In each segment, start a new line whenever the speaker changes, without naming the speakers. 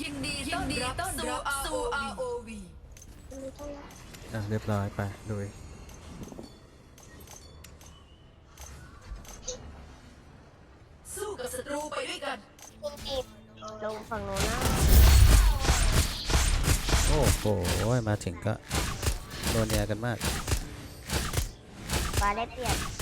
ยินดีต้อนรับสู่สู่ ROV
อะเรียบร้อยไปลุย
สู้กับศัตรูไปด้วยกัน
ลงฝั่งโน้นนะ
โอ้โหมาถึงก็โดนเนียกันมาก
ปลาได้เปรียบ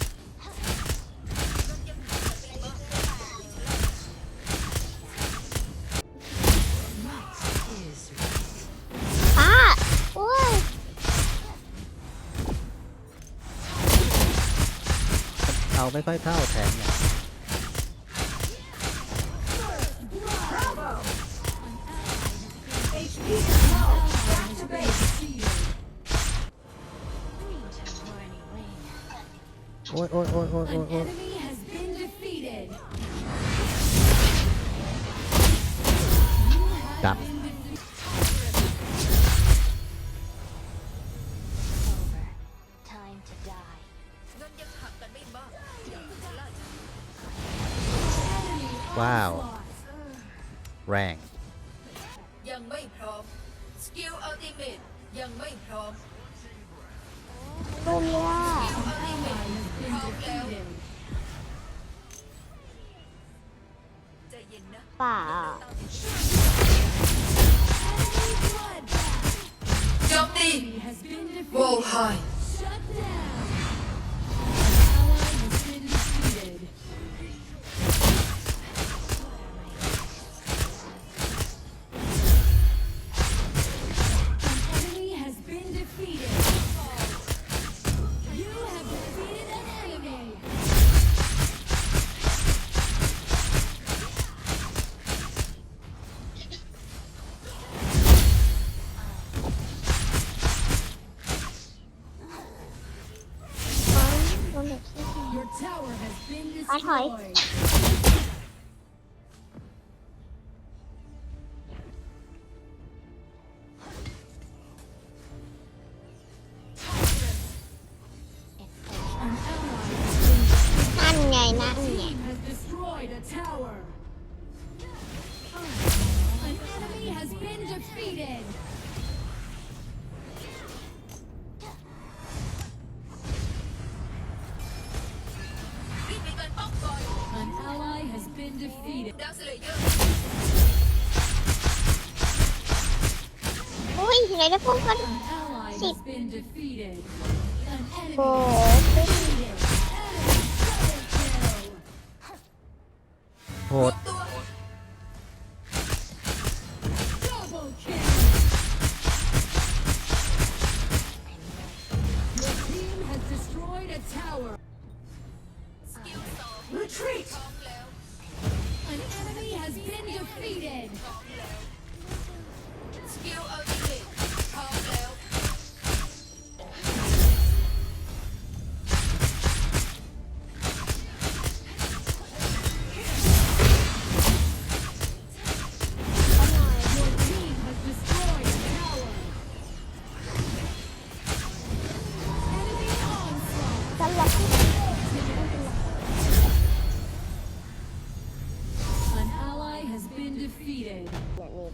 เอาไม่ค่อยเข้าแทงเนี่ย ว้าว แรง
ยังไม่พร้อม สกิลอัลติเมตยังไม่พร้อม
ตุ้มเนี่ย
สกิลอัลติเมตพร้อมแล้วใจเย็นนะ
ป่า
โจมตี
Has been
โว
defeated.
ไฮ
destroyed a tower. An enemy has been defeated.
รีบไปกันป้องก่อน
An ally has been defeated.
ดาวสเลเยอร์
อุ้ยไหนได้พูดกัน
An ally has been defeated. An
โอ้
enemy
ย
โหด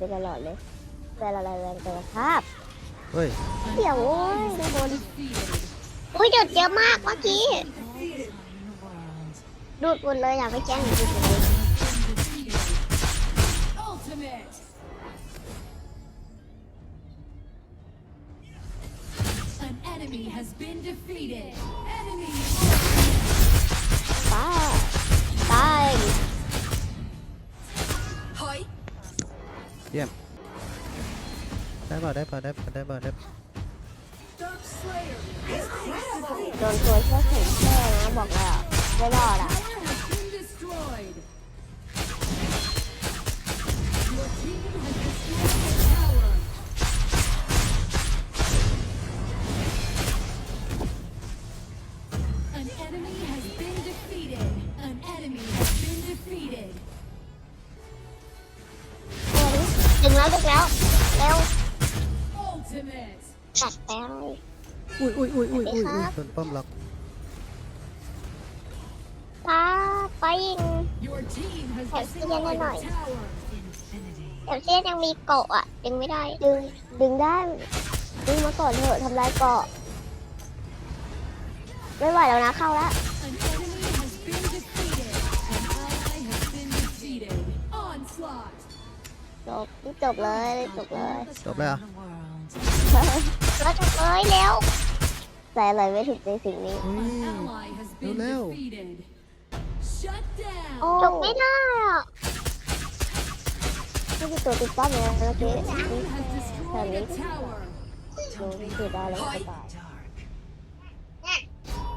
ไปตลอดเลยแต่ละแรงแต่ละภาพ
เฮ้ย
An
เดี๋ยวโอ้ย
ally
โด
has
น
been defeated.
อุ้ยเดือดเยอะมากเมื่อกี้ดูดหมดเลยอยากไปแจ้งดูดหมดเลย
ได้ป่ะได้ป่ะได้ป่ะได้ป่ะได้ป่ะ
Dark Slayer.
โดนตัวช่วยแข็งแค่นะบอกแล้วไม่รอดอะ
Tower has been destroyed. Your team has destroyed a tower. An enemy has been defeated. An enemy has been defeated.
ดึงแล้วดึงแล้วเร็ว
Ultimate.
ตัดไป
อุ้ยอุ้ยอุ้ยอุ้ยอุ้ย
สวัสดีครับ
โดนป้อมล็อก
ป้าไปยิง
Your team has
Hey,
destroyed
sige na,
a
Noy.
tower.
แต่เส้นยังมีเกาะอะดึงไม่ได้ ดึง ดึงได้ ดึงมาก่อนเถอะทำลายเกาะ ไม่ไหวแล้วนะเข้าแล้ว
An enemy has been defeated. An ally has been defeated. Onslaught.
จบรีบจบเลยรีบจบเลย
จบแล้ว เหรอ
แล้วจบเลยเร็วใส่อะไรไม่ถูกในสิ่งนี้
อุ้ย
An ally has been
Leo.
defeated. Shut down.
จบไม่ได้อะไม่มีตัวติดป้อมเลยเมื่อกี้
Team has destroyed a tower.
ดูติดได้แล้วก็ตาย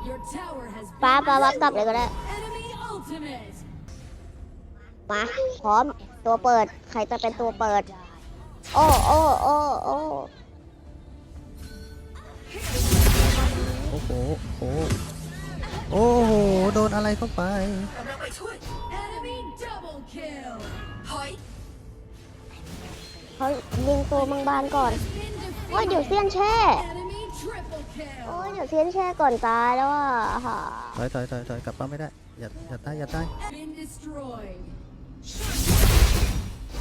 Your tower has been
ป้าป้าวับกลับเลยก็ได้
enemy ultimate.
มาพร้อมตัวเปิด ใครจะเป็นตัวเปิด โอ้โอ้โอ้โอ้
โอ้โห โอ้โห โอ้โห โดนอะไรเข้าไป
กำลังไปช่วย
Enemy double kill.
ถอย
เขายิงตัวมังบานก่อน
Been
โอ้ยเดี๋ยว
defeated.
เสี้ยนแช่
Enemy triple
โอ้ย
kill.
เดี๋ยวเสี้ยนแช่ก่อนตายแล้วอะค่ะ
ถอยถอยถอยถอยกลับป้าไม่ได้ อย่า อย่าตาย อย่าตาย
Been destroyed.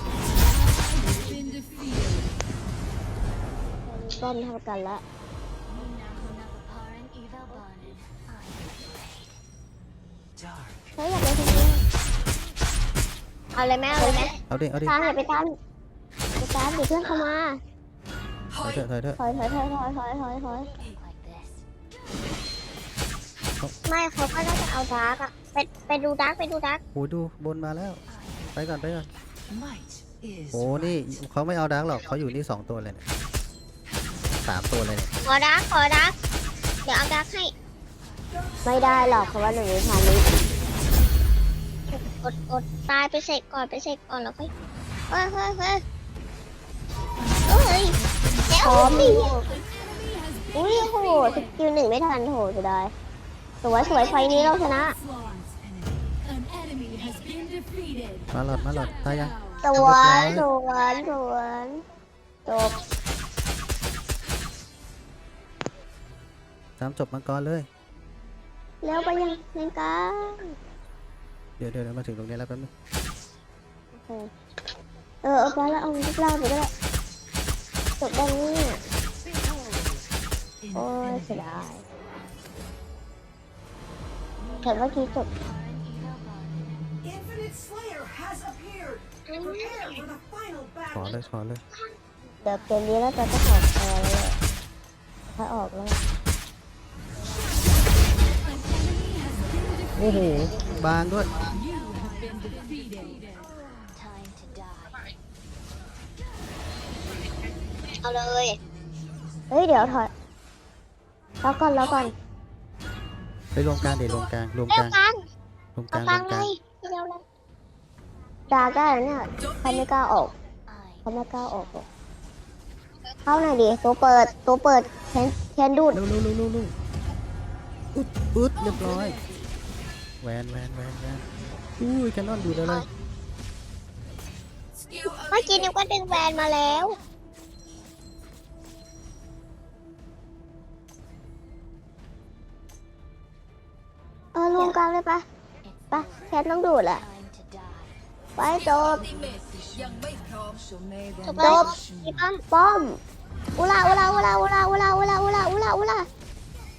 Ally has been defeated.
ต้นเท่ากันละ เฮ้ยอยากไปทำไมเอาเลยแม่เอาเลยแม่
เอาดิ เอาดิ
ตามอย่าไปตามไปตามเดี๋ยวเพื่อนเข้ามา
ถ
ถ
อ
อย
ย
เถอะถอยเถอะ
ถอยถอยถอยถอยถอยถอยถอยไม่เขาก็น่าจะเอาดาร์กอะไปไปดูดาร์กไปดูดาร์ก
โอ้ยดูบนมาแล้ว ไปก่อนไปก่อน
Might is
โอ้นี่เขาไม่เอาดักหรอกเขาอยู่นี่สองตัวเลยเนี่ยสามตัวเลยเนี่ย
ขอดาร์กขอดาร์กเดี๋ยวเอาดาร์กให้ ไม่ได้หรอกเพราะว่าหนูมีพานิชกดกดตายไปเสกก่อนไปเสกก่อนแล้วค่อยเฮ้ยเฮ้ยเฮ้ยเฮ้ยเดี๋ยวสิอุ้ยโหสกิลหนึ่งไม่ทันโหจะได้สวยสวยไฟนี้เราชนะ
Onslaught. An enemy has been defeated.
มาหลอดมาหลอดตายยัง
สวยสวยสวยจบ
ตามจบมังกรเลย
แล้วไปยังยังกลาง
เดี๋ยวเดี๋ยวเดี๋ยวมาถึงตรงนี้แล้วแป๊บนึง
โอเคเออเอาไปแล้วเอาลูกล่างไปก็ได้จบได้เนี่ยโอ้ยเสียดายเห็นเมื่อกี้จบ
Infinite Slayer has appeared. Prepare for the final
ขอ
battle.
เลยขอเลย
เดี๋ยวเกมนี้แล้วจะจะถอดแอร์แล้วเลยถ้าออกแล้ว
โอ้โห บางด้วย
You have been defeated.
เอาเลยเฮ้ยเดี๋ยวถอยแล้วก่อนแล้วก่อน
ไปรวมกลางเดี๋ยวรวมกลางรวม
เร็
ก
ว
ลาง
กลาง
รวมก
เอา
ลาง
ก
ร
ลาวง
ม
เล
กลาง
ยเร็วเลยดาได้แล้วเนี่ยเขาไม่กล้าออกเขาไม่กล้าออกหรอกเข้าหน่อยดิตัวเปิดตัวเปิดแทนแทนดูด
เร็วเร็วเร็วเร็วเร็วอึดอึดเรียบร้อย แวนแวนแวนแวนอุ้ยแคนนอนดูได้เลย
สกิล
เมื่อกี้นึกว่าดึงแวนมาแล้วเออรวมกันเลยปะไปะแทนต้องดูดแหละไปจบ
ติเมตยังไม่พร้อม
จบจบมีป้อมป้อมอุลาอุลาอุลาอุลาอุลาอุลาอุลาอุลาอุลา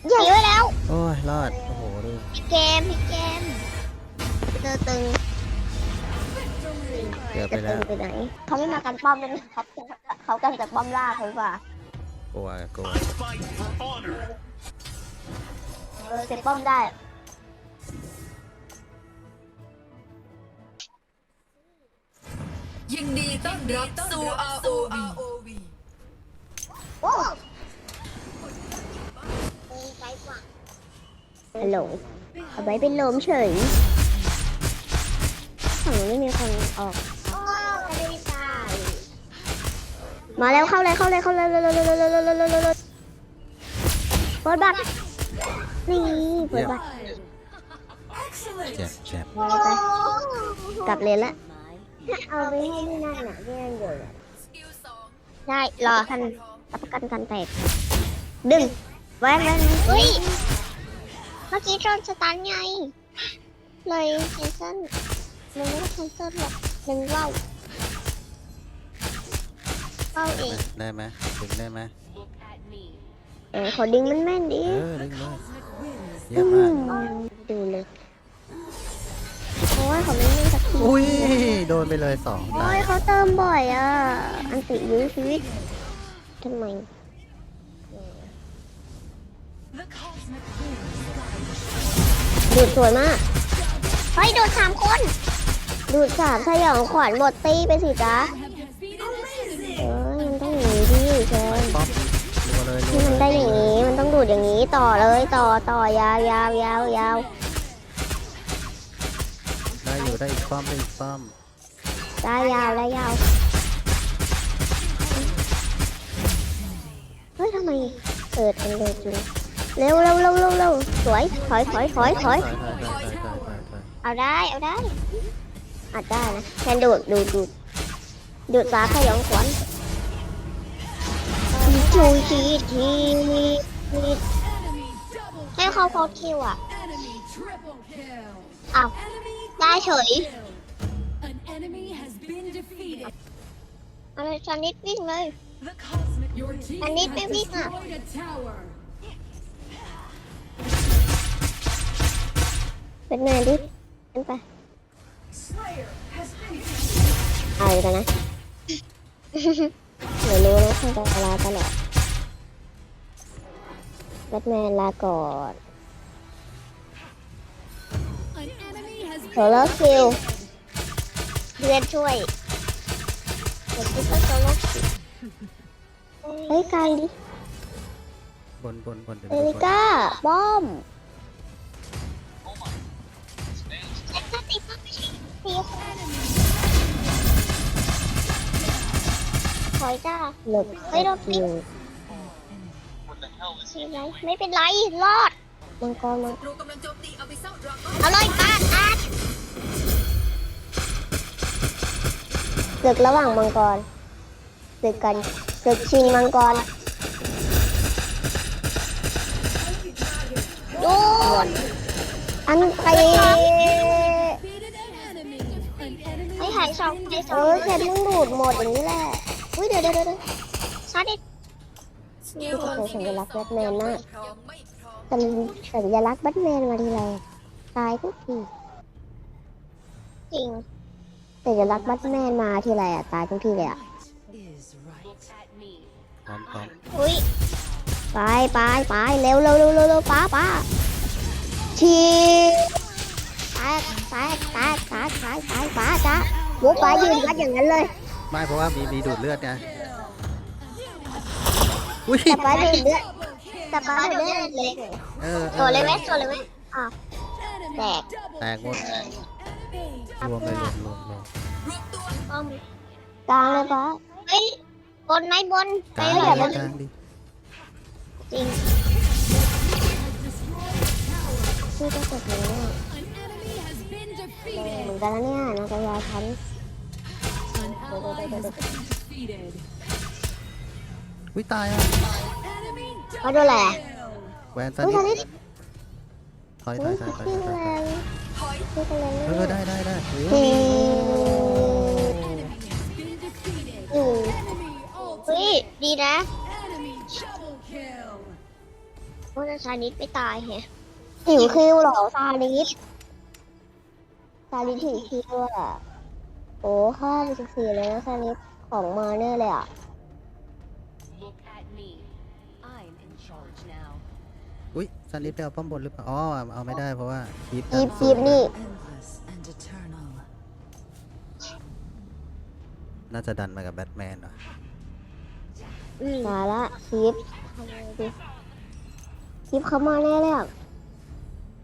ใหญ่ไว้แล้ว
โอ้ย รอดโอ้โหดู
พี่เกมพี่เกมเจอตึง
เกือบไป
จะ
แล้
ตึ
ว
งไปไหนเขาไม่มากันป้อมเลยนะครับเขากันแต่ป้อมล่าเขาดีกว่าก
ลัวกลัว
เออเจ็บป้อมได้
ยินดีต้อนรับสู่ ROV
โอ้ฮัลโหล เอาไว้เป็นลมเฉยฝั่งนี้มีคนออก มาแล้วเข้าเลยเข้าเลยเข้าเลยเลยเลยเลยเลยเลยเลยเปิดบัตรนี่เปิดบัตร
เจ็บเจ็บ
ไปกลับเลยละเอาไปให้ที่นั่นน่ะที่นั่นอยู่ได้รอท่านรับประกันการแตกดึงแว้นแว้นอุ้ย เมื่อกี้โดนสตันไง เลยแคนเซิลมันไม่ได้แคนเซิลหรอกดึงว่าวเข้าอีก
ได้ไหมดึงได้ไหม
เออ ขอดึงมันแม่นดิ
เออดึงเลยเยี่ยมมาก
ดูเลยเพราะว่าเขาไม่แม่นสักที
อุ้ยโดนไปเลยสอง
โอ้
ตาย
ยเขาเติมบ่อยอะ อันติยื้อชีวิตทำไม ดูดสวยมาก เฮ้ยดูดสามคน ดูดสามสยองขวัญหมดตีไปสิจ๊ะเอ้ยมันต้องอย่างนี้ดิเช
ไป
น
ป๊อปรัวเลยรั
ที่
ว
มัน
เล
ได้
ย
อย่างนี้มันต้องดูดอย่างนี้ต่อเลยต่อต่อยาวยาวยาวยาว
ได้อยู่ได้อีกป้อมได้อีกป้อม
ได้ยาวได้ยาวเฮ้ยทำไมเกิดกันเลยจุง เร็วเร็วเร็วเร็วเร็วสวยถอยถอยถอยถอย
ถอยถอยถอยถอยถอยถอย
เอาได้ เอาได้อาจได้นะแทนดูดดูดดูดดูดฟ้าขยองขวัญจูทีทีให้เขาโคตรคิวอะ
Enemy triple kill.
อ้าว
Enemy
ได้เฉย
An enemy has been defeated.
เอาเลยชนิดวิ่งเลย
Your team
I need
has
baby now.
destroyed a
เป็นไงดิเป็นไป
Slayer has been
เอาอีกแล้วนะเดี๋ยวรู้นะใครจะลาตลอดแบทแมนลาก่อน
An enemy has
โซโลคิวเพื่อนช่วยเดี๋ยวคิดว่าโซโลคิวเฮ้ยกลางดิ
บนบนบนเดี๋ยว
เอ
ดู
ลิ
บน
ก้าบอม ถอยจ้าหลบเฮ้ยโดนปิดไม่เป็นไรรอดมังกรมัง
รูกำลังโจมตีเอาไปเศร้าดราก้อน
เอาเลยอาดอาดศึกระหว่างมังกรศึกกันศึกชิงมังกรดูอันไป
defeated an enemy. An enemy
ไม่หาย
has
สอง
been
หายสองเออแค่มึงดูดหมดอย่างนี้แหละอุ้ยเดี๋ยวเดี๋ยวเดี๋ยวซาดิส
สกิล
โอ้โหสัญลักษณ์แบทแมนน่ะ
ยังไม่พร้อม
แต่สัญลักษณ์แบทแมนมาทีไรตายทุกทีจริงสัญลักษณ์แบทแมนมาทีไรอะตายทุกทีเลยอะ
พร้อมพร้อม
อุ้ยไปไปไปเร็วเร็วเร็วเร็วเร็วป้าป้าชีแตกแตกแตกแตกแตกแตกป้าจ้า หมูป้ายืนวัดอย่างนั้นเลย
ไม่เพราะว่ามีมีดูดเลือดไงอุ้ย
แต่ป้าดูดเลือดแต่ป้าดูดเลือดเล็ก
เออเอ
ตัว
อ
เลยไหมตัวเลยไหมอะแตก
แตกหมดรวมเลยรวมรวมรวม
รวมตัว
ป้อมกลางเลยป้าเฮ้ยบนไหมบน
ก
ไป
ลาง
เลย
ดิ
แบบบน
กลางดิ
จริงชื่อก็จบเลยเนี่ย
An enemy has been
เหมื
defeated.
อนกันแล้วเนี่ยนักยาชั้น
วิตายอะ
เขาโดนอล
ไแว
นตัน
ยางนี้
ดิถอยถ
อ
ย
ย
ถอยถอยถขึ้อย
ถอย
เลยได้ได้ได้เออ
เฮ้ย
เดี
นะ
โอ้
ยซานิสไม่ตายแฮะหิวคิวหรอซาลิสซาลิสหิวคิวอะ โอ้ห้องสิบสี่เลยนะสลิปของมาเนอร์เลยอะ
อุ้ยซันลิปไปเอาป้อมบนหรือเปล่า อ๋อ เอาไม่ได้เพราะว่าคีบ
คีบกีบนี่
น่าจะดันมากับแบทแมนเห
รอสาละคีบคีบเขามาแน่เลยอะ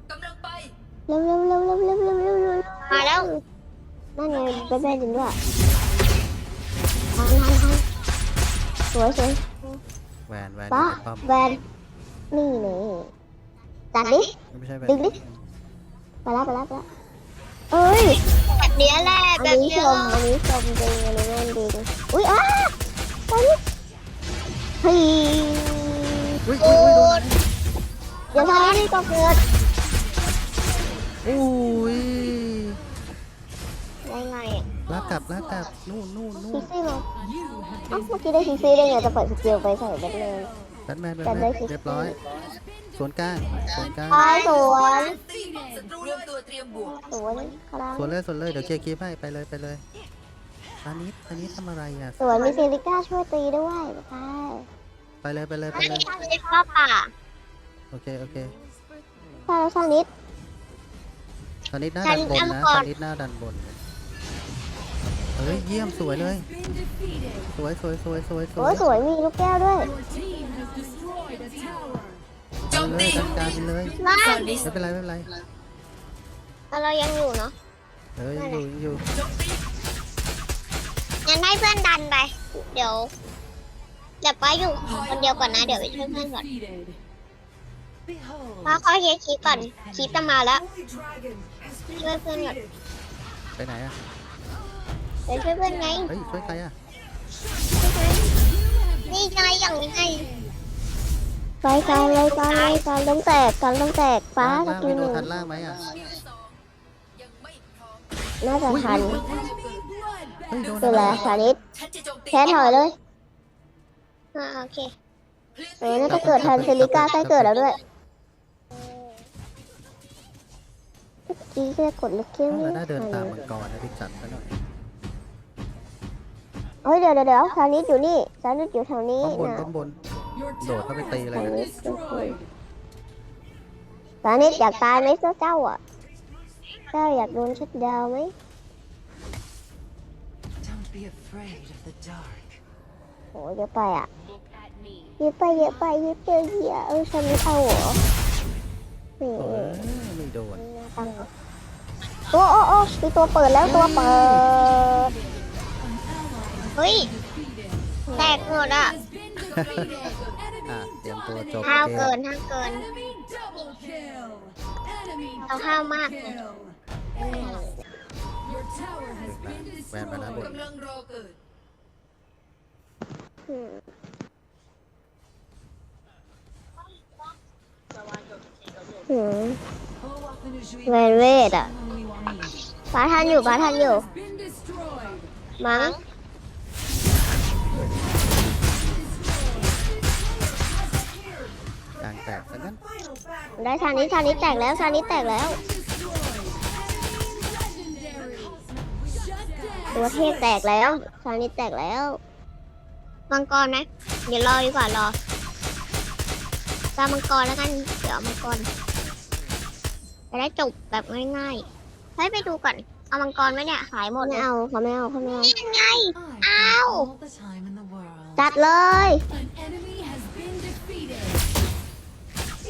กำลังไป
เร็วเร็วเร็วเร็วเร็วเร็วเร็วมาแล้ว นั่นไงไปแบนจริงด้วยทันทันทันสวยสวย
แหวนแหวน
ป้า
อยู่ในป้อม
แบนนี่นี่จัดดิ
ไม่ใช่แหวน
ดึงดิ ไปแล้วไปแล้วไปแล้วเอ้ย แบบนี้แหละแบบนี้ชมอันนี้ชมจริงอันนี้แม่นจริงอุ้ยอ้าไปดิเฮ้ย
อุ้ย
โอ้
อุ้ยอุ้ยโดน
เดี๋ยวทำนี่ก็เกิด
นู่นนู่นนู่
คิ
น
กซี่มา
You have
เอ้า
been
เมื่อกี้ได้คิกซี่ได้ไงจะเปิดสกิลไปใส่แบทแมน
แบทแมนแบท
แต่
แม
ได้
น
คิด
เรียบร้อยสวนกลางสวนกลาง
ไปสวน
ศัตรูรวมตัวเตรียมบวก
สวนครับ
สวนเลยสวนเลยเดี๋ยวเคลียร์คลิปให้ไปเลยไปเลยอันนี้อันนี้ทำอะไรอะ
สวนมีซิลิก้าช่วยตีด้วยใช่
ไปเลยไปเลยไปเลย
ข้าป่า
โอเคโอเค
ใช่แล้วช่างนิด
ตอนนี้หน้าดันบน
ฉัน
นะ
เอาก่
ต
อ
อนนนี้หน้าดันบนเฮ้ยเยี่ยมสวยเลย
been defeated.
สวยสวยสวยสวยส
โอ้
วย
ยสวยมีลูกแก้วด้วย
Your team has destroyed a tower.
โจม
เล
ตี
ยจัดการไปเลย
บ้า
ฟ
น
อนิส
ไม่เป็นไรไม่เป็นไร
เรายังอยู่เนาะ
เออยังอยู่ยังอยู่
โจมตี
งั้นให้เพื่อนดันไป เดี๋ยวเดี๋ยวป้าอยู่คนเดียวก่อนนะเดี๋ยวไปช่วยเพื่อนก่อน
Defeated.
ป้าขอเคลียร์คลิปก่อนคลิปจะมาแล้ว
Holy Dragon has been
ช่วยเพื่อนก่อน
defeated.
ไปไหนอะ
เดี๋ยวช่วยเพื่อนไง
เฮ้ยช่วยใครอะ
นี่ไงอย่างนี้ไงไปกันเลยกันเลยกันต้องแตกกันต้องแตกฟ้า
ล่าง
ส
ล่าง
กิ
ไม่
ลห
โด
นึ่
น
ง
ทันล่างไหมอะ
สองยังไม่พร้อม
น่าจะทัน
Enemy
เฮ้ย
bloodbath.
โดน
ดูแลสานิด
ฉันจะโจมตี
แค่ถอยเลยอ่าโอเคเออน่าจะเกิดทันเซลิก้าใกล้เกิดแล้วด้วยเมื่อกี้แค่กดลูกเกี้ยว
เรา
ไม่
น่าเดินตาม
ทั
มันงกรนะพี่จัดไปหน่อย
เฮ้ยเดี๋ยวเดี๋ยวเดี๋ยวสานิดอยู่นี่สานิดอยู่แถวนี้
ข้างบน
นะ
ข้างบน
Your
Đồ,
tower
có cái
has
tì này
been
nè.
destroyed.
สานิดอยากตายไหมเจ้าเจ้าอะเจ้าอยากโดนชัดดาวน์ไหม
Don't be afraid of the dark.
โหเยอะไปอะ
Look at me.
เยอะไปเยอะไปเยอะเจอเหี้ยเออฉันไม่เอาเหรอนี่
เออไม่โดน
ตั้งโอ้โอ้โอ้มีตัวเปิดแล้วตัวเปิด เฮ้ย แตกหมดอะ
Has been defeated.
อะ
Enemy
เตรียมตัวจบ
ห้าว
เก
เกิ
ม
นห้าวเกิน
Enemy double kill. Enemy
เอาห้าวมาก
kill. Your tower has been
แวนไปนะบน
destroyed.
กำลังรอเกิด
อืมอืมแวนเวทอะป้าทันอยู่ป้าทันอยู่
Has been destroyed.
มั้ง
แตกซะงั้น
Final battle.
ได้ทางนี้ทางนี้แตกแล้วทางนี้แตกแล้ว
Legendary. Shut
ตัว
down.
เทพแตกแล้วทางนี้แตกแล้วมังกรนะเดี๋ยวรอดีกว่ารอตามมังกรแล้วกันเดี๋ยวเอามังกรจะได้จบแบบง่ายๆให้ไปดูก่อนเอามังกรไหมเนี่ยขายหมดไม่เอาเขาไม่เอาเขาไม่เอายังไง Ow.
All the time in the world.
จัดเลย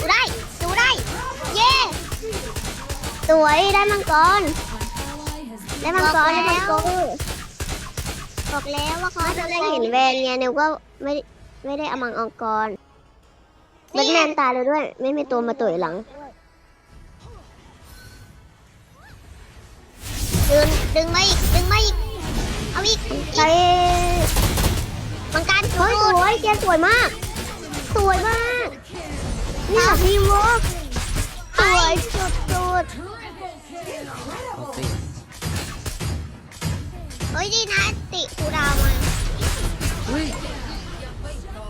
ดูได้ดูได้ เย้สวยได้มังกร
An ally has
ได้
been
มังกรได้มังกรบอกแล้วว่าเขาจะได้เห็นแวนไงนิวก็ไม่ไม่ได้เอามังองกรแบทแมนตายเลยด้วย ไม่มีตัวมาตุ๋ยหลังดึงดึงมาอีกดึงมาอีกเอาอีกใช้มังการเฮ้ยสวยเกียร์สวยมาก สวยมาก เนี่ยทีมเวิร์กสวยสุดสุด
เอาสิ
ๆเฮ้ยดีนะติคูดาวมา
อุ้ย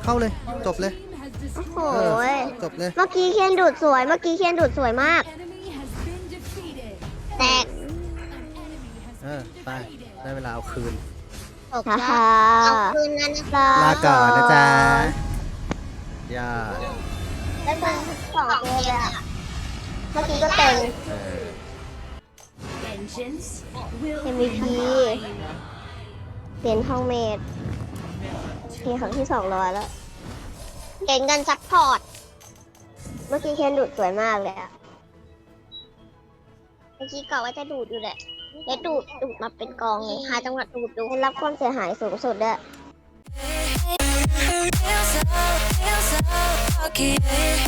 เข้าเลย จบเลย
has
โอ้โห
เออจบเลย
เมื่อกี้เคียนดูดสวย เมื่อกี้เคียนดูดสวยมาก
enemy has been defeated.
แตก
An enemy has
เออไปได้เวลาเอาคืน
ตกค่ะเอาคืนนั้นนะ
ลาก่อนนะจ๊ะ ย่า
ได้เป็นสองเกมเลยอะเมื่อกี้ก็เต็ง
เออ
Vengeance will
MVP เปลี่ยนห้องเมดเคของที่สองร้อยแล้วเก่งกันซัพพอร์ต เมื่อกี้เคนดูดสวยมากเลยอะเมื่อกี้กะว่าจะดูดอยู่แหละ แล้วดูดดูดมาเป็นกองเลยหาจังหวัดดูดดูได้รับความเสียหายสูงสุดด้วย
Feel so, feel so lucky.